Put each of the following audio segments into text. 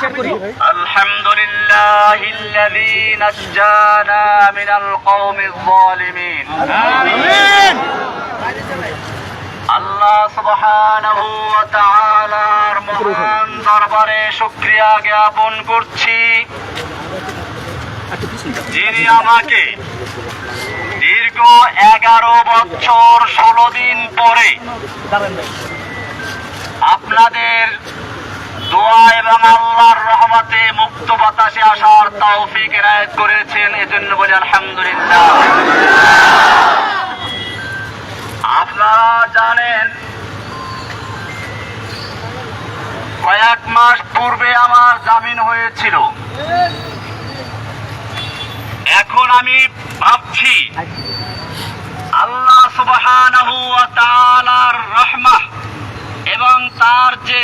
الحمد لله الذي نجانا من القوم الظالمين آمين আল্লাহ সুবহানাহু ওয়া তাআলার মহান দরবারে শুকরিয়া জ্ঞাপন করছি যিনি আমাকে দীর্ঘ এগারো বছর ষোলো দিন পরে আপনাদের তৌফিক এনায়েত করেছেন, এজন্য বলি আলহামদুলিল্লাহ। আপনারা জানেন, কয়েক মাস পূর্বে আমার জামিন হয়েছিল। এখন আমি ভাবছি, আল্লাহ সুবাহ তাআলার এবং তার যে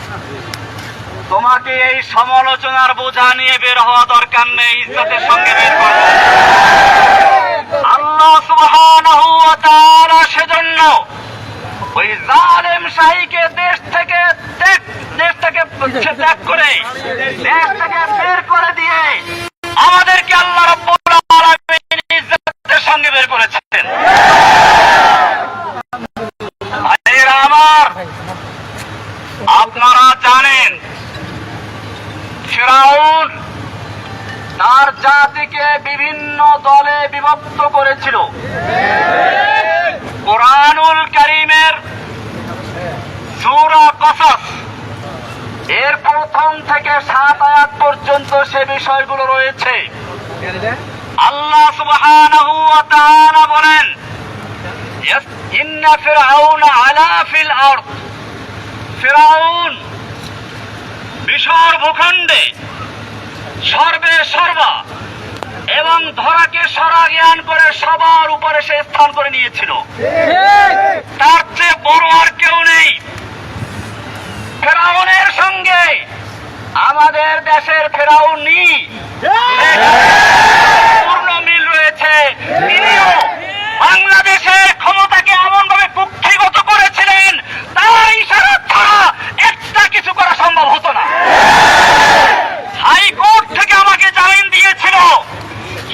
তোমাকে এই সমালোচনার বোঝা নিয়ে বের হওয়া দরকার নেই, ইজ্জতের সঙ্গে বের করো। আল্লাহ সুবহানাহু ওয়া তাআলা সেজন্য ওই জালেম শাহীকে দেশ থেকে দেশ থেকে ত্যাগ করে, দেশ থেকে বের করে দিয়ে আমাদেরকে আল্লাহ রাব্বুল আলামিন ইজ্জতের সঙ্গে বের করেছেন। ফেরাউন তার জাতিকে বিভিন্ন দলে বিভক্ত করেছিল। কোরআনুল করিমের সূরা কসস, এর প্রথম থেকে সাত আয়াত পর্যন্ত সে বিষয়গুলো রয়েছে। আল্লাহ সুবহানাহু বলেন ইন্না আলা ফিল আরদ। ফিরআউন মিশর ভূখণ্ডে। সর্বে সর্বা এবং ধরাকে সরা জ্ঞান করে সবার উপরে সে স্থান করে নিয়েছিল। তার চেয়ে বড় আর কেউ নেই। ফেরাউনের সঙ্গে আমাদের দেশের ফেরাউনি। পূর্ণ মিল রয়েছে। তিনিও বাংলাদেশের ক্ষমতাকে এমন ভাবে কুক্ষিগত করেছিলেন তার ইশারা ছাড়া একটা কিছু করা সম্ভব হতো না হাইকোর্ট থেকে আমাকে জামিন দিয়েছিল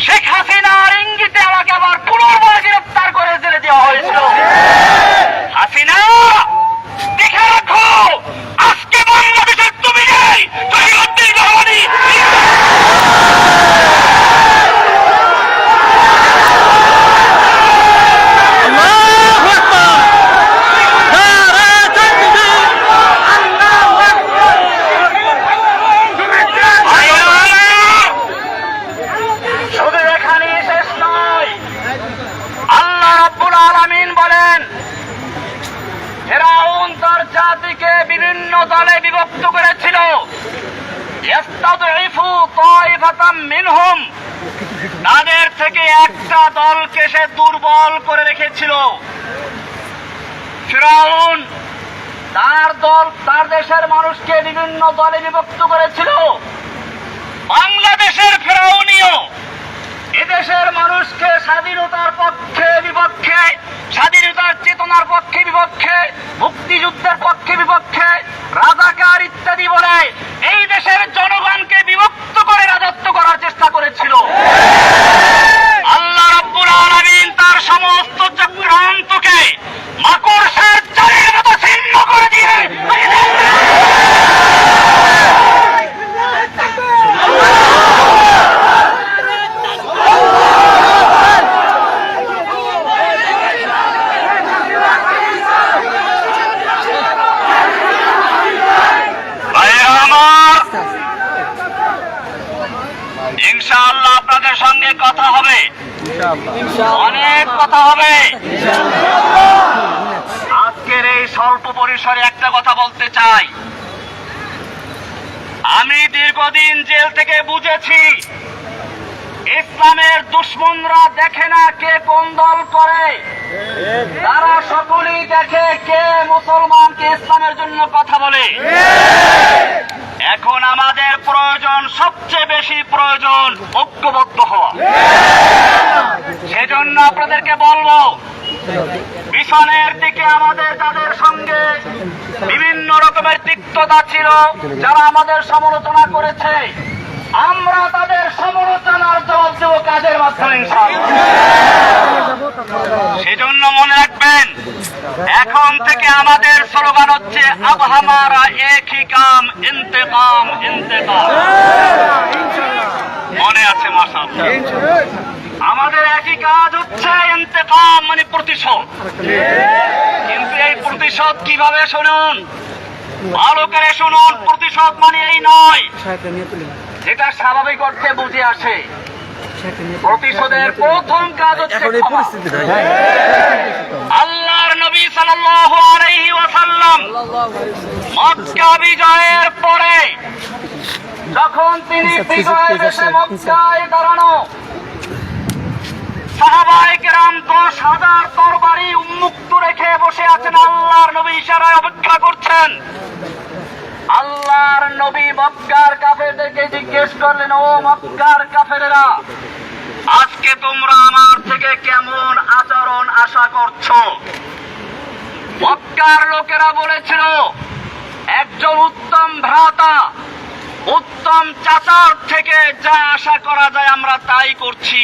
শেখ হাসিনার ইঙ্গিতে আমাকে আবার পুনর্বার গ্রেপ্তার করে জেলে দেওয়া হয়েছিল হাসিনা দেখে রাখো আজকে বাংলাদেশের তুমি নেই জহিরুদ্দিন রহমানি আল্লাহু আকবার নারে তাকবীর শুধু এখানেই শেষ নয় আল্লাহ রাব্বুল আলামিন বলেন ফেরাউন তার জাতিকে বিভিন্ন দলে বিভক্ত করেছিল ইস্তাদঈফু তাইফাতাম তাদের থেকে একটা দলকে সে দুর্বল করে রেখেছিল। ফেরাউন তার দল, তার দেশের মানুষকে বিভিন্ন দলে বিভক্ত করেছিল। বাংলাদেশের ফেরাউনিও এদেশের মানুষকে স্বাধীনতার পক্ষে বিপক্ষে, স্বাধীনতার চেতনার পক্ষে বিপক্ষে, মুক্তিযুদ্ধের পক্ষে বিপক্ষে রাজাকার ইত্যাদি বলে এই দেশের জনগণকে বিভক্ত করে রাজত্ব করার চেষ্টা করেছিল আল্লাহ রাব্বুল আলামিন তার সমস্ত চক্রান্তকে মাকড়সার চালের মতো ছিন্ন করে দিয়ে ইনশাআল্লাহ আপনাদের সঙ্গে কথা হবে অনেক কথা হবে আজকের এই স্বল্প পরিসরে একটা কথা বলতে চাই আমি দীর্ঘদিন জেল থেকে বুঝেছি। ইসলামের দুশ্মনরা দেখে না কে কোন দল করে। তারা সকলেই দেখে কে মুসলমানকে ইসলামের জন্য কথা বলে। এখন আমাদের প্রয়োজন, সবচেয়ে বেশি প্রয়োজন ঐক্যবদ্ধ হওয়া। সেজন্য আপনাদেরকে বলব মিশনের দিকে আমাদের তাদের সঙ্গে বিভিন্ন রকমের তিক্ততা ছিল, যারা আমাদের সমালোচনা করেছে। আমরা তাদের সমালোচনার জবাব দেব কাজের মাধ্যমে। সেজন্য মনে রাখবেন, এখন থেকে আমাদের স্লোগান হচ্ছে আব হামারা একই কাম, ইন্তেকাম ইন্তেকাম মনে আছে মাসা আমাদের একই কাজ হচ্ছে ইন্তেকাম মানে প্রতিশোধ। কিন্তু এই প্রতিশোধ কীভাবে শুনুন? ভালো করে শুনুন প্রতিশোধ মানে এই নয়। যেটা স্বাভাবিক অর্থে বুঝে আসে। প্রতিশোধের প্রথম কাজ হচ্ছে এখন এই ক্ষমা। পরিস্থিতি ভাই। আল্লাহর নবী সাল্লাল্লাহু আলাইহি ওয়াসাল্লাম মক্কা বিজয়ের পরে যখন তিনি আচ্ছা, বিজয় দেশে মক্কায় দাঁড়ানো সাহাবায়ে কেরাম দশ হাজার তরবারি উন্মুক্ত রেখে বসে আছেন, আল্লাহর নবী ইশারায় অপেক্ষা করছেন। আল্লাহর নবী মক্কার কাফেরদেরকে জিজ্ঞেস করলেন, ও মক্কার কাফেরেরা, আজকে তোমরা আমার থেকে কেমন আচরণ আশা করছ? মক্কার লোকেরা বলেছিল, একজন উত্তম ভ্রাতা, উত্তম চাচার থেকে যা আশা করা যায় আমরা তাই করছি।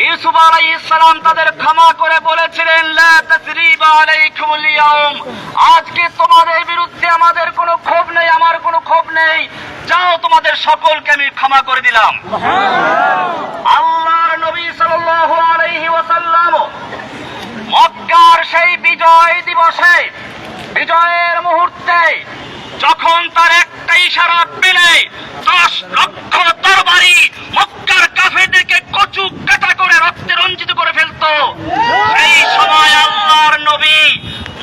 ইউসুফ আলাইহিস সালাম তাদের ক্ষমা করে বলেছিলেন, লা তাসরিবা আলাইকুমুল আজকে তোমাদের বিরুদ্ধে আমাদের কোনো ক্ষোভ নেই, আমার কোনো ক্ষোভ নেই। যাও, তোমাদের সকলকে আমি ক্ষমা করে দিলাম। আল্লাহর নবী সাল্লাল্লাহু আলাইহি ওয়াসাল্লাম মক্কার সেই বিজয় দিবসে, বিজয়ের মুহূর্তে যখন তার একটা ইশারা পেলে দশ লক্ষ তরবারি মক্কার কাফেদেরকে কচু কাটা করে রক্তে রঞ্জিত করে ফেলতো। সেই সময় আল্লাহর নবী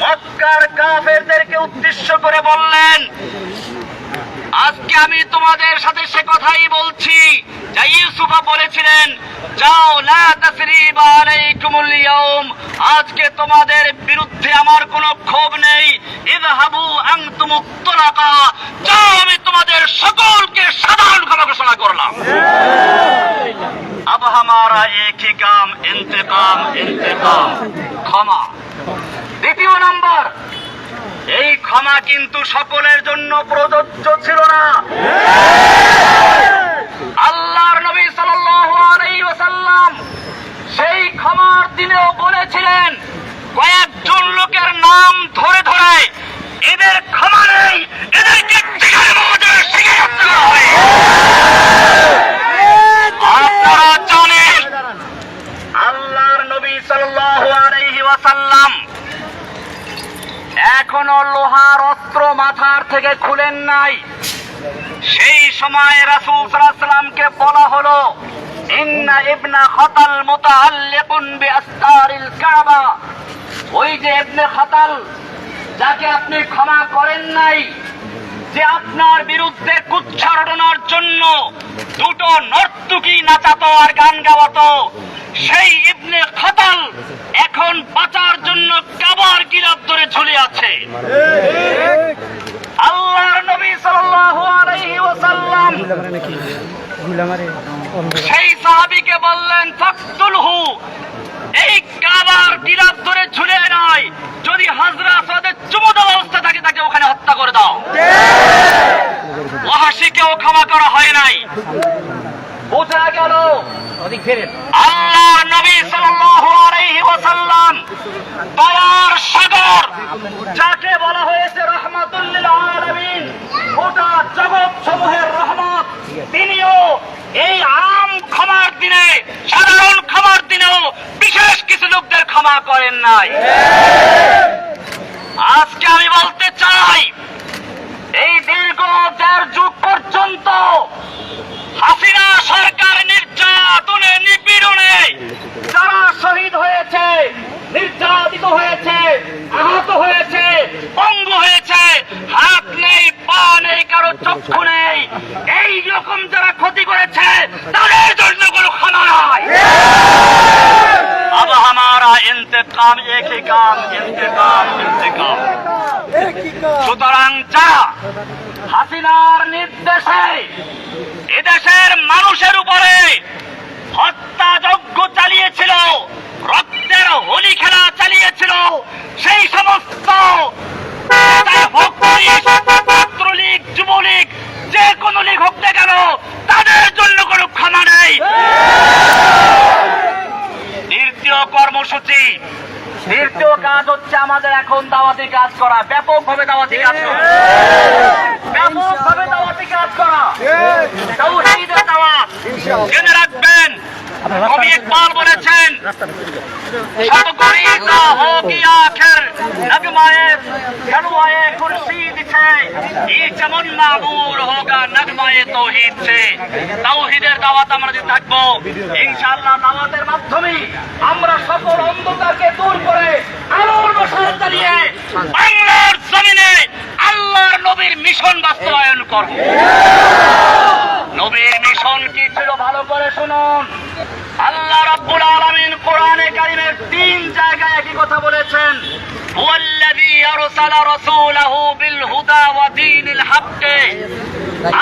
মক্কার কাফেরদেরকে উদ্দেশ্য করে বললেন, আজকে আমি তোমাদের সাথে সে কথাই বলছি। যা ইউসুফা বলেছিলেন যাও লা তাসরিবা আলাইকুমুল ইয়াউম আজকে তোমাদের বিরুদ্ধে আমার কোনো ক্ষোভ নেই ইযহাবু আনতুম তুলাকা যাও আমি তোমাদের সকলকে সাধারণ ক্ষমা ঘোষণা করলাম अब हमारा एक ही काम इंतकाम इंतकाम ক্ষমা দ্বিতীয় নাম্বার এই ক্ষমা কিন্তু সকলের জন্য প্রযোজ্য ছিল না নাই। সেই সময় রাসূল বলা হলো, ইন্না ইবনা মুতাআল্লিকুন কাবা। ওই যে ইবনে যাকে আপনি ক্ষমা করেন নাই, যে আপনার বিরুদ্ধে কুচ্ছারণার জন্য দুটো নর্তুকি নাচাতো আর গান গাওয়াতো, সেই ইবনে খাতাল এখন বাঁচার জন্য কাবার গিলাপ ধরে ঝুলে আছে। আল্লাহর নবী সাল্লাল্লাহু আলাইহি ওয়াসাল্লাম সেই সাহাবীকে বললেন ফাকতুলহু এই কাবার গিলাপ ধরে ঝুলে নয় যদি হাজরা সাদের চুমুদ অবস্থা থাকে তাকে ওখানে হত্যা করে দাও। ওহাসিকেও ক্ষমা করা হয় নাই। বোঝা গেল। আল্লাহ নবী সাল্লাল্লাহু আলাইহি ওয়াসাল্লাম দয়ার সাগর যাকে বলা হয়েছে রহমাতুল্লিল আলামিন গোটা জগৎ সমূহের রহমত তিনিও এই আম ক্ষমার দিনে সাধারণ ক্ষমার দিনেও বিশেষ কিছু লোকদের ক্ষমা করেন নাই। আজকে আমি বলতে চাই এই দীর্ঘ দেড় যুগ পর্যন্ত হাসিনা সরকার নির্যাতনে নিপীড়নে। যারা শহীদ হয়েছে, নির্যাতিত হয়েছে, আহত হয়েছে, পঙ্গু হয়েছে, হাত নেই, পা নেই, কারও চক্ষু কাজ হচ্ছে আমাদের এখন দাওয়াতি কাজ করা। ব্যাপক ভাবে দাওয়াতি কাজ করা। ব্যাপক ভাবে দাওয়াতি কাজ করা। জেনে রাখবেন কবি ইকবাল বলেছেন হো কি আখের, নগমায়ে গনওয়ায়ে খুরশিদ ছে এই যেমন মাবুর হোগা নগমায়ে তৌহিদ ছে তাওহীদের দাওয়াত আমরা যে থাকব। ইনশাআল্লাহ দাওয়াতের মাধ্যমে আমরা সকল অন্ধকারকে দূর করে আলোর বসার চালিয়ে বাংলার জমিনে আল্লাহর নবীর মিশন বাস্তবায়ন করব। নবীর মিশন কি ছিল ভালো করে শুনুন। আল্লাহ রাব্বুল আলামিন কোরআনে কারিমের তিন জায়গায় একই কথা বলেছেন। হুয়াল্লাযী আরসালা রাসূলাহু বিল হুদা ওয়া দীনিল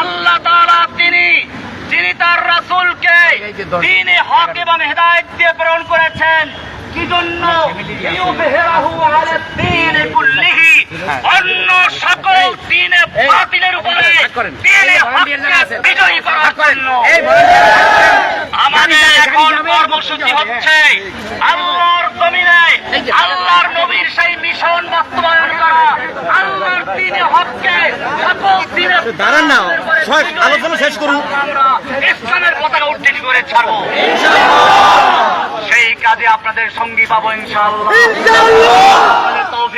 আল্লাহ তাআলা তিনি যিনি তার রাসূলকে দ্বীনে হক এবং হেদায়েত দিয়ে প্রেরণ করেছেন। কি জন্য লিইউযহিরাহু আলা কুল্লিহি। অন্য সকল দ্বীনে বাতিলের উপরে হককে বিজয়ী করার জন্য আমাদের এখন কর্মসূচি হচ্ছে আল্লাহর জমিনে আল্লাহর নবীর সেই মিশন বাস্তবায়ন করা আল্লাহর দিনে হককে সকল দিনে দাঁড়ান না, আলোচনা শেষ করুন। ইসলামের পতাকা উত্তীর্ণ করে ছাড়বো সেই কাজে আপনাদের সঙ্গী পাবো ইনশাআল্লাহ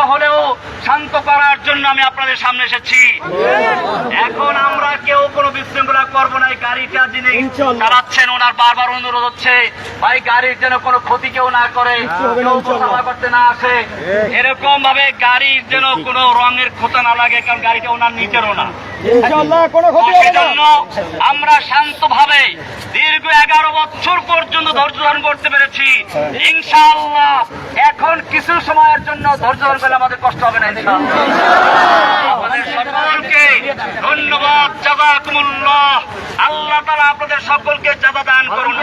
কিছুটা হলেও শান্ত করার জন্য আমি আপনাদের সামনে এসেছি। এখন আমরা কেউ কোনো বিশৃঙ্খলা করব না এই গাড়িটা যিনি চালাচ্ছেন ওনার বারবার অনুরোধ হচ্ছে ভাই গাড়ির যেন কোনো ক্ষতি কেউ না করে করতে না আসে এরকম ভাবে গাড়ির যেন কোনো রঙের ক্ষতি না লাগে কারণ গাড়িটা ওনার নিজেরও না। আমরা শান্তভাবে দীর্ঘ এগারো বছর পর্যন্ত ধৈর্য ধারণ করতে পেরেছি। ইনশাআল্লাহ এখন কিছু সময়ের জন্য ধৈর্য ধারণ করলে আমাদের কষ্ট হবে না আমাদের সকলকে ধন্যবাদ জাজাকুমুল্লাহ। আল্লাহ তাআলা আপনাদের সকলকে জাযা দান করুন।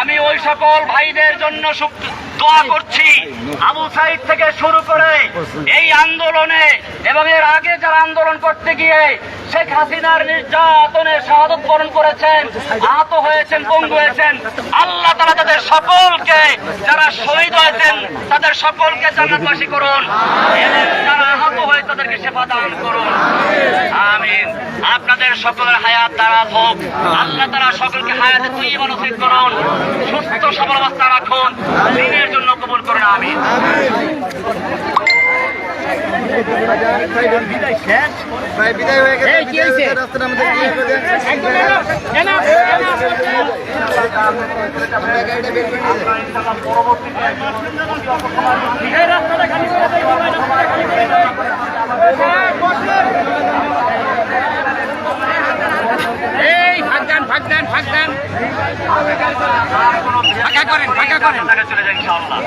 আমি ওই সকল ভাইদের জন্য দোয়া করছি। আবু সাইদ থেকে শুরু করে এই আন্দোলনে এবং এর আগে যারা আন্দোলন করতে গিয়ে শেখ হাসিনার নির্যাতনে শাহাদত বরণ করেছেন, আহত হয়েছেন, পঙ্গু হয়েছেন। আল্লাহ তারা তাদের সকলকে, যারা শহীদ হয়েছেন, তাদের সকলকে জান্নাতবাসী করুন। যারা আহত হয়ে তাদেরকে সেবা দান করুন। আমিন। আপনাদের সকলের হায়াত দাঁড়াত হোক। আল্লাহ তারা সকলকে হায়াতে তুই নসিব করুন। সুস্থ, সবল অবস্থা রাখুন। দিনের জন্য কবুল করুন, আমিন। প্রায় বিদায় হয়ে গেছে এই ভাগ দেন ভাগ দেন ভাগ ফাঁকা করেন ফাঁকা করেন। চলে যাই ইনশাআল্লাহ